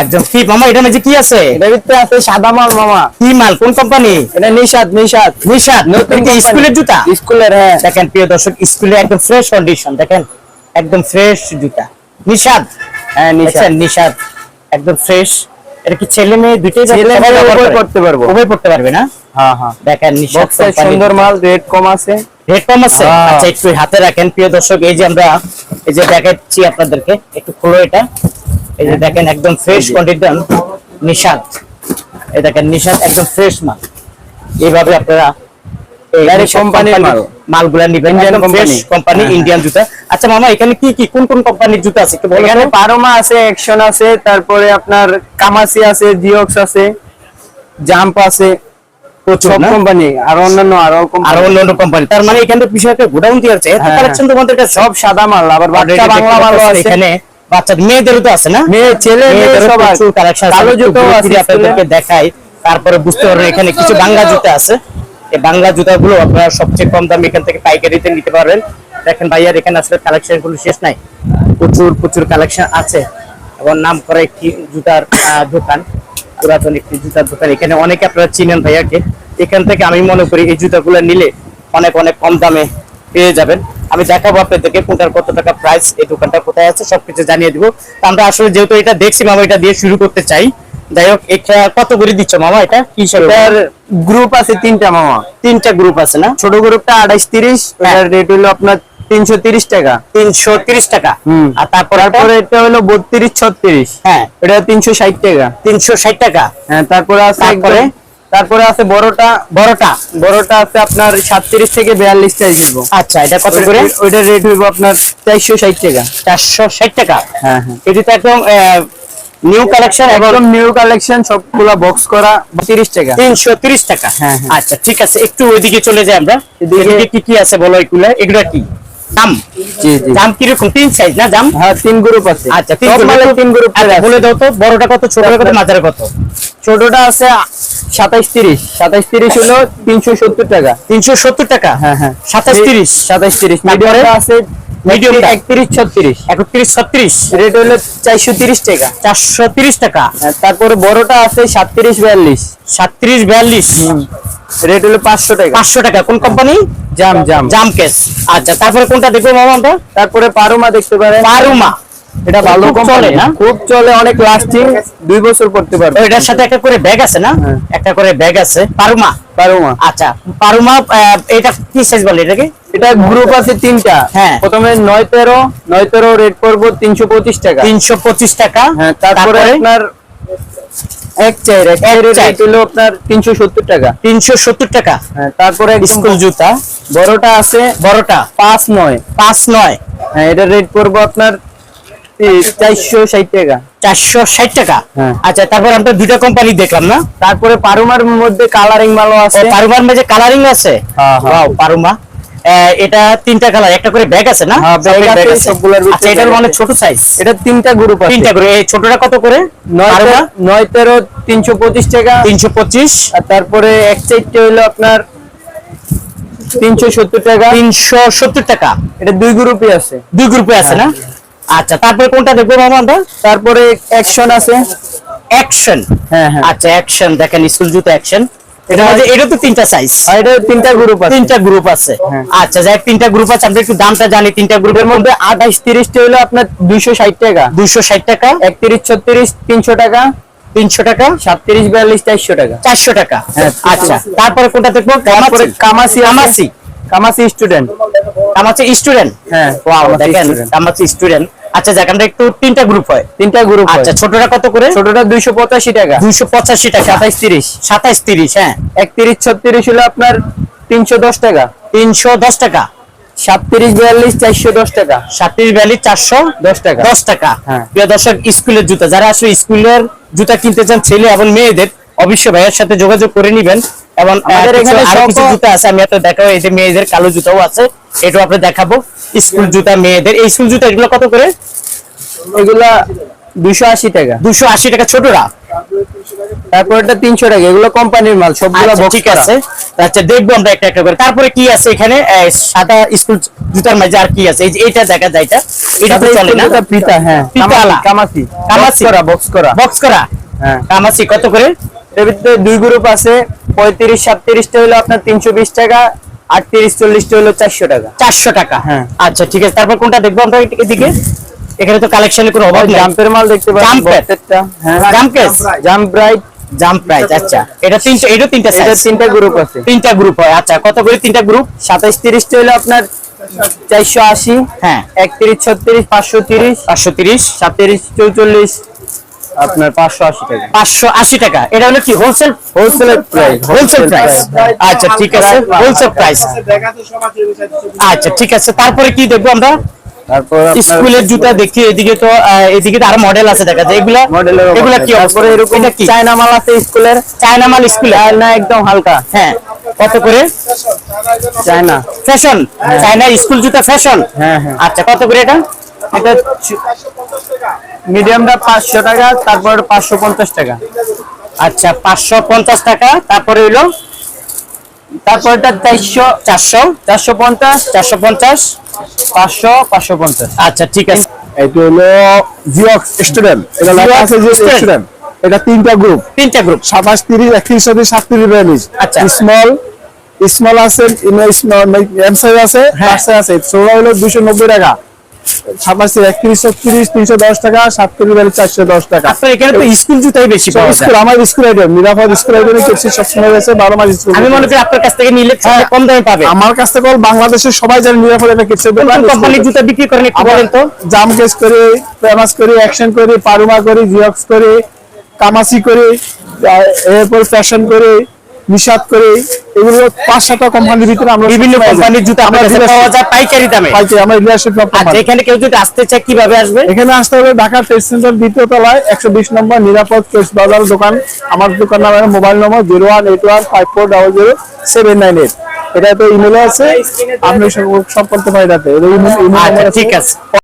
একদম কি মামা এটার মধ্যে কি আছে? এটা ভিতরে আছে সাদা মাল মামা। কি মাল? কোন কোম্পানি এটা নিশাদ নিশাদ নিশাদ নতুন কি স্কুলের জুতা? স্কুলের হ্যাঁ। দেখেন প্রিয় দর্শক স্কুলে একদম ফ্রেশ কন্ডিশন দেখেন? একদম ফ্রেশ জুতা। নিশাদ হ্যাঁ নিশাদ নিশাদ একদম ফ্রেশ এটা কি ছেলে মেয়ে দুটোই? ছেলে মেয়ে উভয়? করতে পারব। উভয় পড়তে পারবে না? হ্যাঁ হ্যাঁ। দেখেন নিশাদ সুন্দর মাল রেট কম আছে। রেড কম আছে? হ্যাঁ। আচ্ছা একটু হাতে রাখেন প্রিয় দর্শক। এই যে আমরা এই যে দেখাচ্ছি আপনাদেরকে একটু খোলো এটা। এই যে দেখেন একদম ফ্রেশ কন্ডিশন নিশাদ এই দেখেন নিশাদ একদম ফ্রেশ মাল। এইভাবে আপনারা এই Direct নিশাদ company র company- মাল। মালগুলা নিবেন। ফ্রেশ কোম্পানি ইন্ডিয়ান জুতা। আচ্ছা মামা এখানে কি কি কোন কোন কোম্পানির জুতা আছে? এখানে পারোমা আছে অ্যাকশন আছে তারপরে আপনার কামাসি আছে জিওক্স আছে জাম্প আছে প্রচুর সব কোম্পানি আর অন্যান্য আরও আর কোম্পানি অন্য অন্য কোম্পানি তার মানে এখানে বিষয়টা গোডাউন দিয়ে আছে কালেকশন তোমাদের কাছে? সব সাদা মাল আবার বাংলা মাল আছে। এখানে। বাচ্চা মেয়েদেরও তো আছে না? মেয়ে ছেলে প্রচুর কালেকশন কালো জুতো আছে আপনাদেরকে দেখাই তারপরে বুঝতে পারবেন এখানে কিছু বাংলা জুতো আছে। এই বাংলা জুতাগুলো আপনারা সবচেয়ে কম দামে এখান থেকে পাইকারিতে নিতে পারবেন। দেখেন ভাইয়ার এখানে আসলে কালেকশনগুলো শেষ নাই। প্রচুর প্রচুর কালেকশন আছে। এবং নাম করা একটি জুতার দোকান পুরাতন একটি জুতার দোকান। এখানে অনেকে আপনারা চিনেন ভাইয়াকে। এখান থেকে আমি মনে করি এই জুতাগুলো নিলে অনেক অনেক কম দামে পেয়ে যাবেন। আমি দেখাবো আপনাদেরকে কোনটার কত টাকা প্রাইস এই দোকানটা কোথায় আছে সবকিছু জানিয়ে দিব। তো আমরা আসলে যেহেতু এটা দেখছি মামা এটা দিয়ে শুরু করতে চাই। যাই হোক এটা কত করে দিচ্ছ মামা এটা? কি গ্রুপ আছে তিনটা মামা। তিনটা গ্রুপ আছে না? ছোট গ্রুপটা আঠাইশ তিরিশ হ্যাঁ। রেট হলো আপনার তিনশো তিরিশ টাকা। তিনশো তিরিশ টাকা। হুম। আর তারপর এটা হলো বত্রিশ ছত্রিশ। হ্যাঁ। এটা তিনশো ষাট টাকা। তিনশো ষাট টাকা। হ্যাঁ তারপরে আছে তারপরে? আছে বড়টা বড়টা? বড়টা আছে আপনার সাতত্রিশ থেকে বিয়াল্লিশ সাইজ হইব আচ্ছা এটা কত করে? ওইটার রেট হইব আপনার চারশো ষাট টাকা। চারশো ষাট টাকা? হ্যাঁ হ্যাঁ। এটি তো একদম নিউ কালেকশন একদম নিউ কালেকশন সবগুলা বক্স করা তিরিশ টাকা। তিনশো তিরিশ টাকা? হ্যাঁ, হ্যাঁ। আচ্ছা ঠিক আছে একটু ওইদিকে চলে যাই আমরা। এদিকে- কি কি আছে বলো এগুলো? এগুলো কি? দাম? জি জি। দাম কীরকম? তিন সাইজ না দাম? হ্যাঁ তিন গ্রুপ আছে। আচ্ছা তিন সব তিন গ্রুপ বলে দাও তো বড়টা কত ছোটটা কত মাঝারে কত? ছোটটা আছে সাতাইশ তিরিশ। সাতাইশ তিরিশ হলো তিনশো সত্তর টাকা। তিনশো সত্তর টাকা? হ্যাঁ হ্যাঁ। তিরিশ। সাতাইশ তিরিশ। তারপরে? মিডিয়ামটা আছে Medium-টা? একত্রিশ ছত্রিশ। একত্রিশ ছত্রিশ। রেট হলো চারশো তিরিশ টাকা। চারশো তিরিশ টাকা? আর তারপরে বড়টা আছে সাতত্রিশ বিয়াল্লিশ। সাতত্রিশ বিয়াল্লিশ? রেট হলো পাঁচশো টাকা। পাঁচশো টাকা। কোন কোম্পানি জাম জাম। জাম কেস। আচ্ছা তারপরে কোনটা দেখব মামা আমরা? তারপরে পারুমা দেখতে পারেন। পারুমা। এটা ভালো চলে না? খুব চলে অনেক লাস্টিং দুই বছর করতে পারবে। এটার সাথে একটা করে ব্যাগ আছে না? হ্যাঁ। একটা করে ব্যাগ আছে। পারুমা পারুমা আচ্ছা পারুমা এটা কি সাইজ বলে এটাকে? এটা গ্রুপ আছে তিনটা। হ্যাঁ। প্রথমে নয় তেরো নয় তেরো রেট পড়ব তিনশো পঁচিশ টাকা। তিনশো পঁচিশ টাকা। হ্যাঁ তারপরে আপনার এক চাই এক চাই চাই। রেট হলো আপনার তিনশো সত্তর টাকা। তিনশো সত্তর টাকা। হ্যাঁ তারপরে স্কুল জুতা। বড়টা আছে বড়টা? পাঁচ নয়। পাঁচ নয়। হ্যাঁ এটার রেট পড়ব আপনার চারশো ষাট টাকা। চারশো ষাট টাকা? হ্যাঁ। আচ্ছা তারপর আমরা দুইটা কোম্পানি দেখলাম না? তারপরে পারুমার মধ্যে কালারিং মালও আছে। পারুমার কালারিং আছে? হ্যাঁ, হ্যাঁ। Wow, পারুমা। এটা তিনটা কালার একটা করে ব্যাগ আছে না? হ্যাঁ, bag Chocolate আছে, bag সবগুলোর ভিতরে আচ্ছা এটার মানে ছোট সাইজ এটা তিনটা গ্রুপ আছে। তিনটা করে এই ছোটটা কত করে? নয় পারুমা? তেরো- নয় তেরো তিনশো পঁচিশ টাকা। তিনশো পঁচিশ। আর তারপরে এক চারটে হলো আপনার তিনশো সত্তর টাকা। তিনশো সত্তর টাকা। এটা দুই গ্রুপই আছে। দুই গ্রুপে আছে না? আচ্ছা তারপরে কোনটা দেখব মামা আমরা? তারপরে অ্যাকশন আছে। অ্যাকশন হ্যাঁ হ্যাঁ। আচ্ছা অ্যাকশন দেখেন স্কুল জুতো অ্যাকশন এটা এটা তো তিনটা সাইজ আর এটা তিনটা গ্রুপ আছে। তিনটা গ্রুপ আছে। হ্যাঁ। আচ্ছা যাই তিনটা গ্রুপ আছে। আমরা একটু দামটা জানি তিনটা গ্রুপের মধ্যে মধ্যে আঠাইশ তিরিশটা হলো আপনার দুইশো ষাট টাকা। দুইশো ষাট টাকা। একত্রিশ ছত্রিশ তিনশো টাকা। তিনশো টাকা। সাতত্রিশ বিয়াল্লিশ চারশো টাকা। চারশো টাকা। হ্যাঁ, আচ্ছা তারপরে কোনটা দেখব? তারপরে কামাসি কামাসি কামাসি স্টুডেন্ট কামাসি স্টুডেন্ট হ্যাঁ ওয়াও দেখেন। কামাসি স্টুডেন্ট আচ্ছা যাক আমরা একটু তিনটা গ্রুপ হয়। তিনটা গ্রুপ আচ্ছা ছোটটা কত করে? ছোটটা দুইশো পঁচাশি টাকা। দুইশো পঁচাশি টাকা সাতাইশ তিরিশ। সাতাইশ তিরিশ হ্যাঁ। একত্রিশ ছত্রিশ হলো আপনার তিনশো দশ টাকা। তিনশো দশ টাকা। সাতত্রিশ বিয়াল্লিশ চারশো দশ টাকা। সাতত্রিশ বিয়াল্লিশ চারশো দশ টাকা। দশ টাকা। হ্যাঁ। প্রিয় দর্শক স্কুলের জুতা। যারা আসলে স্কুলের জুতা কিনতে চান ছেলে এবং মেয়েদের অবশ্যই ভাইয়ের সাথে যোগাযোগ করে নিবেন এবং আমাদের এখানে আরও কিছু জুতা আছে আমি আপনার দেখাবো এই যে মেয়েদের কালো জুতাও আছে এটাও আপনি দেখাবো স্কুল জুতা মেয়েদের এই স্কুল জুতা এগুলো কত করে? এগুলা দুশো আশি টাকা। দুশো আশি টাকা ছোটরা? তারপর এটা তিনশো টাকা এগুলো কোম্পানির মাল সবগুলো আচ্ছা, box ঠিক আছে। আচ্ছা দেখব আমরা একটা একটা করে। তারপরে কি আছে এখানে? সাদা স্কুল জুতার মাঝে আর কি আছে? এই যে এটা দেখা যায় এটা। এটা তো চলে না? জুতা হ্যাঁ। কামাসি। কামাসি। করা বক্স করা। বক্স করা? হ্যাঁ। কামাসি কত করে? এর ভিতরে দুই গ্রুপ আছে পঁয়ত্রিশ সাতত্রিশটা হলো আপনার তিনশো বিশ টাকা আটত্রিশ চল্লিশটা হলো চারশো টাকা। চারশো টাকা? হ্যাঁ। আচ্ছা ঠিক আছে। তারপর কোনটা দেখব আমরা এদিকে- এখানে তো কালেকশনের কোনো অভাব নেই। জাম্পের মাল দেখতে pad। প্রত্যেকটা হ্যাঁ jump case jump bright jump price আচ্ছা এটা তিনটা এটা তিনটা এটা তিনটা গ্রুপ আছে। তিনটা গ্রুপ হয় আচ্ছা। কত করে তিনটা গ্রুপ সাতাইশ তিরিশটা হলো আপনার চারশো আশি হ্যাঁ। একত্রিশ ছত্রিশ পাঁচশো তিরিশ পাঁচশো তিরিশ। সাতত্রিশ চৌচল্লিশ আপনার পাঁচশো আশি টাকা। পাঁচশো আশি টাকা। এটা হলো কি? Wholesale wholesale price wholesale price আচ্ছা ঠিক আছে। হোলসেল প্রাইস আচ্ছা ঠিক আছে। তারপরে কি দেখব আমরা? তারপর স্কুলের জুতা দেখি এদিকে তো এদিকে তো আরও মডেল আছে দেখা যায়। এগুলা এগুলা কি তারপরে এরকম এটা কি? চায়না মাল আছে স্কুলের। চায়না মাল স্কুলে চায়না একদম হালকা। হ্যাঁ। কত করে? চায়না ফ্যাশন চায়না স্কুল জুতা ফ্যাশন হ্যাঁ হ্যাঁ। আচ্ছা কত করে এটা? এটা মিডিয়ামটা পাঁচশো টাকা তারপর পাঁচশো পঞ্চাশ টাকা। আচ্ছা পাঁচশো পঞ্চাশ টাকা তারপরে হইল তারপর এটা চারশো চারশো চারশো পঞ্চাশ চারশো পঞ্চাশ পাঁচশো পাঁচশো পঞ্চাশ। আচ্ছা ঠিক আছে। এটা হলো জিওক্স স্টুডেন্ট এটা লেখা আছে যে স্টুডেন্ট এটা তিনটা গ্রুপ তিনটা গ্রুপ সাতাশ তিরিশ একত্রিশ চল্লিশ সাতত্রিশ বিয়াল্লিশ। আচ্ছা। স্মল স্মল আছে এম সাইজ আছে হ্যাঁ। আছে। ছোট হলো দুশো নব্বই টাকা। তিনশো দশ টাকা বিয়াল্লিশ চারশো দশ টাকা। আপনার এখানে তো স্কুল জুতাই বেশি স্কুল আমার স্কুল আইটেম নিরাপদ স্কুল আইটেম কেপসি সবসময় রয়েছে বারো মাস স্কুল আমি মনে করি আপনার কাছ থেকে নিলে কম দামে পাবে। আমার কাছ থেকে বাংলাদেশের সবাই জানে নিরাপদ একটা কেপসি কোম্পানির জুতা বিক্রি করেন একটু বলেন তো। জাম কেস করি ফেমাস করি অ্যাকশন করি পারুমা করি জিওক্স করি কামাসি করি এরপর ফ্যাশন করি নিষাদ করি এগুলো পাঁচ সাতটা কোম্পানির ভিতরে আমরা বিভিন্ন কোম্পানির জুতা আমরা পাওয়া যায় পাইকারি দামে। পাইছি, আমরা ডিলারশিপ আচ্ছা এখানে কেউ যদি আসতে চায় কীভাবে আসবে? এখানে আসতে হবে ঢাকা ট্রেড সেন্টার দ্বিতীয় তলায় একশো বিশ নম্বর নিরাপদ কেস বাজার দোকান। আমার দোকান নামের mobile number zero one eight one five four double zero seven nine eight. এটা তো ইমেল আছে। আপনি এটাতে। ইমেল আচ্ছা ঠিক আছে।